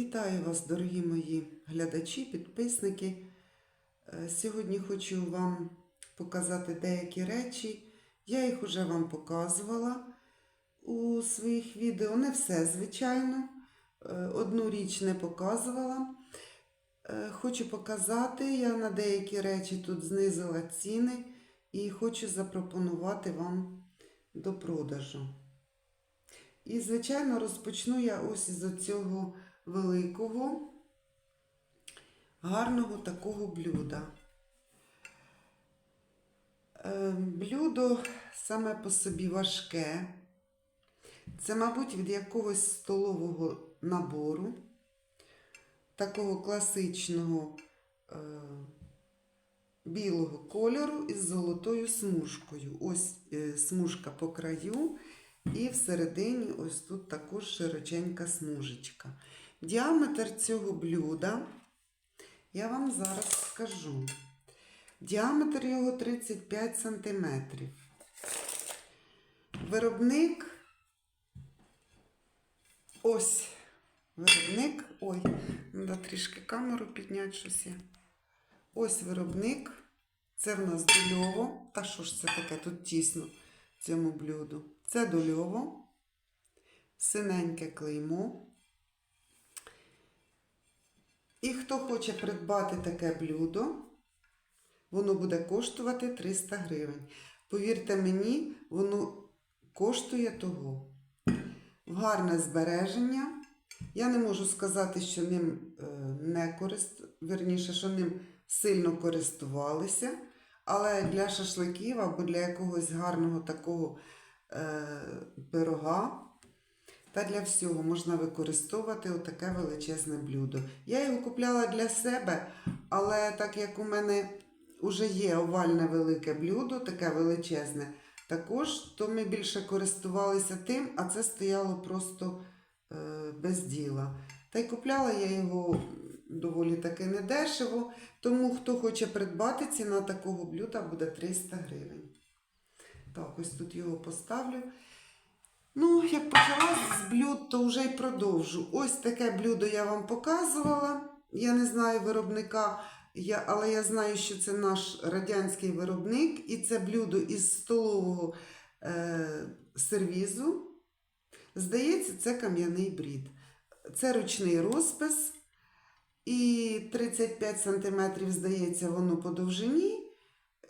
Вітаю вас, дорогі мої глядачі, підписники. Е, Сьогодні хочу вам показати деякі речі. Я їх уже вам показувала у своїх відео. Не все, звичайно. Е, Одну річ не показувала. Е, Хочу показати, я на деякі речі тут знизила ціни і хочу запропонувати вам до продажу. І, звичайно, розпочну я ось із цього великого, гарного такого блюда. Е, Блюдо саме по собі важке. Це, мабуть, від якогось столового набору, такого класичного е, білого кольору із золотою смужкою. Ось е, смужка по краю. І всередині ось тут також широченька смужечка. Діаметр цього блюда я вам зараз скажу. Діаметр його 35 см. Виробник ось виробник. Ой, треба трішки камеру підняти щось. я. Ось виробник. Це в нас дольово. Та що ж це таке? Тут тісно цьому блюду. Це дольово, синеньке клеймо. І хто хоче придбати таке блюдо, воно буде коштувати 300 гривень. Повірте мені, воно коштує того. Гарне збереження. Я не можу сказати, що ним е, не корист... Верніше, що ним сильно користувалися. Але для шашликів або для якогось гарного такого е, пирога та для всього можна використовувати отаке величезне блюдо. Я його купляла для себе, але так як у мене вже є овальне велике блюдо, таке величезне, також то ми більше користувалися тим, а це стояло просто е, без діла. Та й купляла я його доволі таки недешево, тому хто хоче придбати, ціна такого блюда буде 300 гривень. Так, ось тут його поставлю. Ну, як почала з блюд, то вже й продовжу. Ось таке блюдо я вам показувала. Я не знаю виробника, я, але я знаю, що це наш радянський виробник, і це блюдо із столового е, сервізу. Здається, це кам'яний брід. Це ручний розпис. І 35 см, здається, воно по довжині.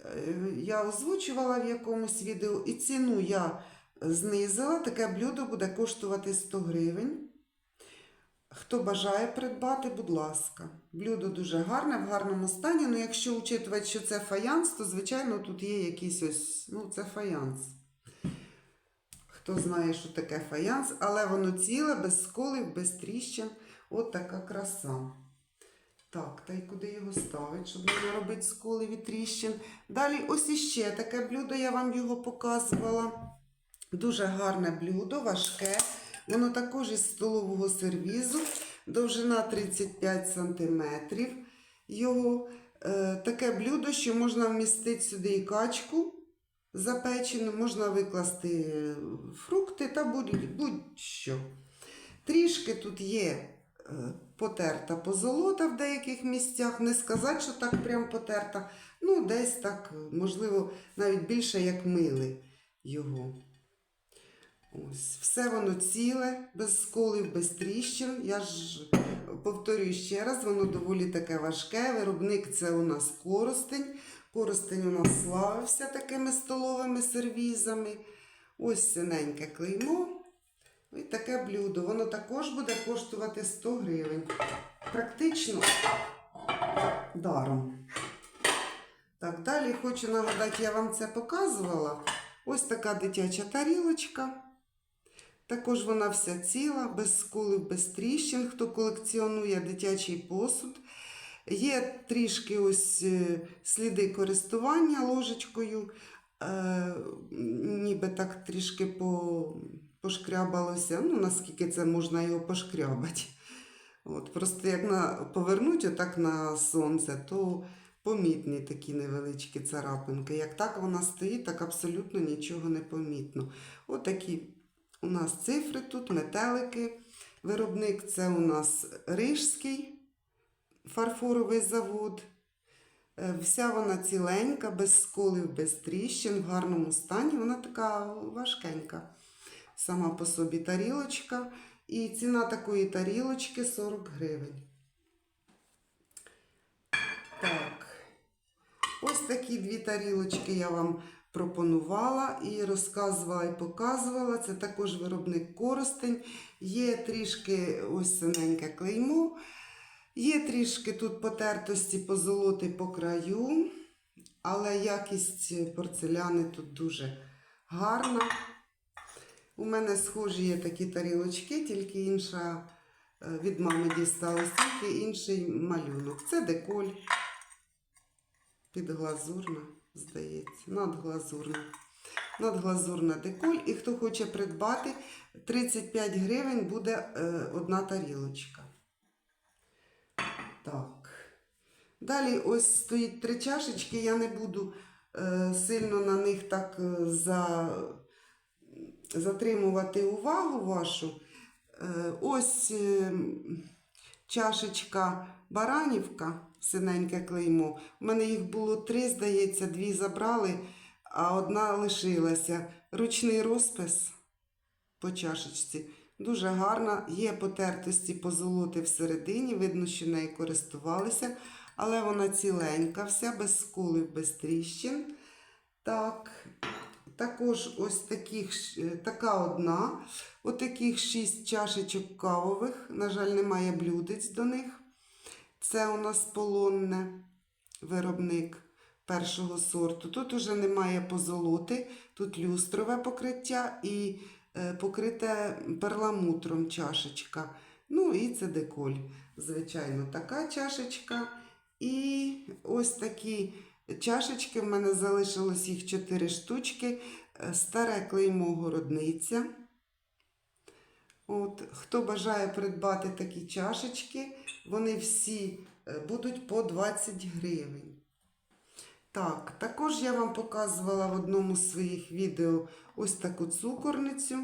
Е, Я озвучувала в якомусь відео, і ціну я знизила. Таке блюдо буде коштувати 100 гривень. Хто бажає придбати, будь ласка. Блюдо дуже гарне, в гарному стані. Ну, якщо учитувати, що це фаянс, то, звичайно, тут є якийсь ось, ну, це фаянс. Хто знає, що таке фаянс, але воно ціле, без сколів, без тріщин. От така краса. Так, та й куди його ставити, щоб не робити сколів і тріщин. Далі ось іще таке блюдо, я вам його показувала. Дуже гарне блюдо, важке. Воно також із столового сервізу, довжина 35 см. Його е, таке блюдо, що можна вмістити сюди і качку запечену, можна викласти е, фрукти та будь- будь-що. Трішки тут є е, потерта позолота в деяких місцях. Не сказати, що так прям потерта. Ну, десь так, можливо, навіть більше як мили його. Ось, все воно ціле, без сколів, без тріщин. Я ж повторюю ще раз, воно доволі таке важке. Виробник це у нас коростень. Коростень у нас славився такими столовими сервізами. Ось синеньке клеймо. І таке блюдо. Воно також буде коштувати 100 гривень. Практично даром. Так, далі хочу нагадати, я вам це показувала. Ось така дитяча тарілочка. Також вона вся ціла, без скулів, без тріщин, хто колекціонує дитячий посуд. Є трішки ось е, сліди користування ложечкою, е, ніби так трішки по, пошкрябалося. Ну, наскільки це можна його пошкрябати. От, просто як на, повернуть отак на сонце, то помітні такі невеличкі царапинки. Як так вона стоїть, так абсолютно нічого не помітно. Отакі у нас цифри тут, метелики. Виробник це у нас Рижський фарфоровий завод. Е, Вся вона ціленька, без сколів, без тріщин, в гарному стані. Вона така важкенька. Сама по собі тарілочка. І ціна такої тарілочки 40 гривень. Так. Ось такі дві тарілочки я вам пропонувала і розказувала і показувала. Це також виробник Коростень. Є трішки ось синеньке клеймо. Є трішки тут потертості позолоти по краю, але якість порцеляни тут дуже гарна. У мене схожі є такі тарілочки, тільки інша е, від мами дісталась, тільки інший малюнок. Це деколь. Підглазурна, здається, надглазурна. Надглазурна деколь. І хто хоче придбати, 35 гривень буде е, одна тарілочка. Так. Далі ось стоїть три чашечки. Я не буду е, сильно на них так е, за, затримувати увагу вашу. Е, ось е, чашечка Баранівка, синеньке клеймо. У мене їх було три, здається, дві забрали, а одна лишилася. Ручний розпис по чашечці. Дуже гарна, є потертості позолоти всередині, видно, що нею користувалися, але вона ціленька, вся без скулів, без тріщин. Так, також ось таких, е, така одна. Отаких шість чашечок кавових. На жаль, немає блюдець до них. Це у нас полонне виробник першого сорту. Тут уже немає позолоти, тут люстрове покриття і е, покрите перламутром чашечка. Ну і це деколь. Звичайно, така чашечка. І ось такі чашечки. В мене залишилось їх 4 штучки. Е, Старе клеймо городниця. От, хто бажає придбати такі чашечки, вони всі е, будуть по 20 гривень. Так, також я вам показувала в одному з своїх відео ось таку цукорницю.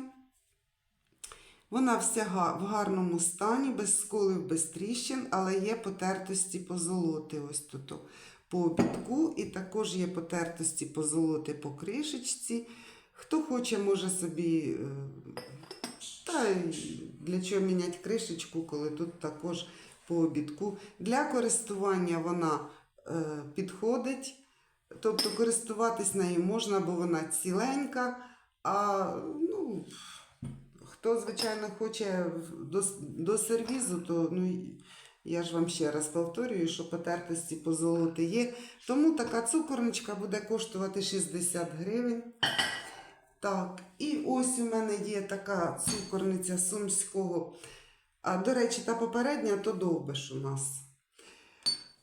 Вона вся в гарному стані, без сколів, без тріщин, але є потертості позолоти ось тут по обідку, і також є потертості позолоти по кришечці. Хто хоче, може собі. е, Та для чого міняти кришечку, коли тут також по обідку. Для користування вона е, підходить. Тобто користуватись нею можна, бо вона ціленька. А ну, хто, звичайно, хоче до, до сервізу, то ну, я ж вам ще раз повторюю, що потертості позолоти є. Тому така цукорничка буде коштувати 60 гривень. Так, і ось у мене є така цукорниця сумського. А, до речі, та попередня то довбиш у нас.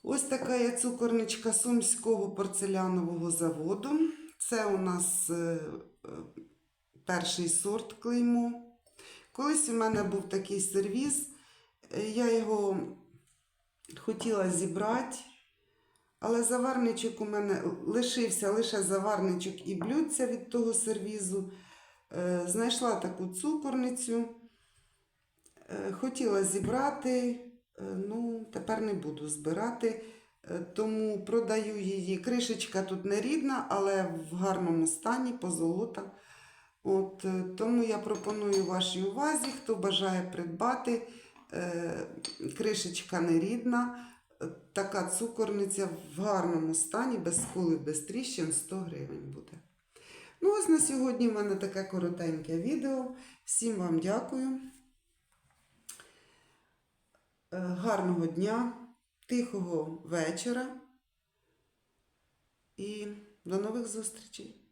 Ось така є цукорничка сумського порцелянового заводу. Це у нас е, е, перший сорт клеймо. Колись у мене був такий сервіз, е, я його хотіла зібрати, але заварничок у мене лишився лише заварничок і блюдця від того сервізу. Е, Знайшла таку цукорницю. Е, Хотіла зібрати, е, ну, тепер не буду збирати, тому продаю її. Кришечка тут не рідна, але в гарному стані, позолота. От, тому я пропоную вашій увазі, хто бажає придбати. Е, Кришечка не рідна, е, така цукорниця в гарному стані, без скулів, без тріщин 100 гривень буде. Ну, ось на сьогодні в мене таке коротеньке відео. Всім вам дякую. Е, Гарного дня, тихого вечора і до нових зустрічей!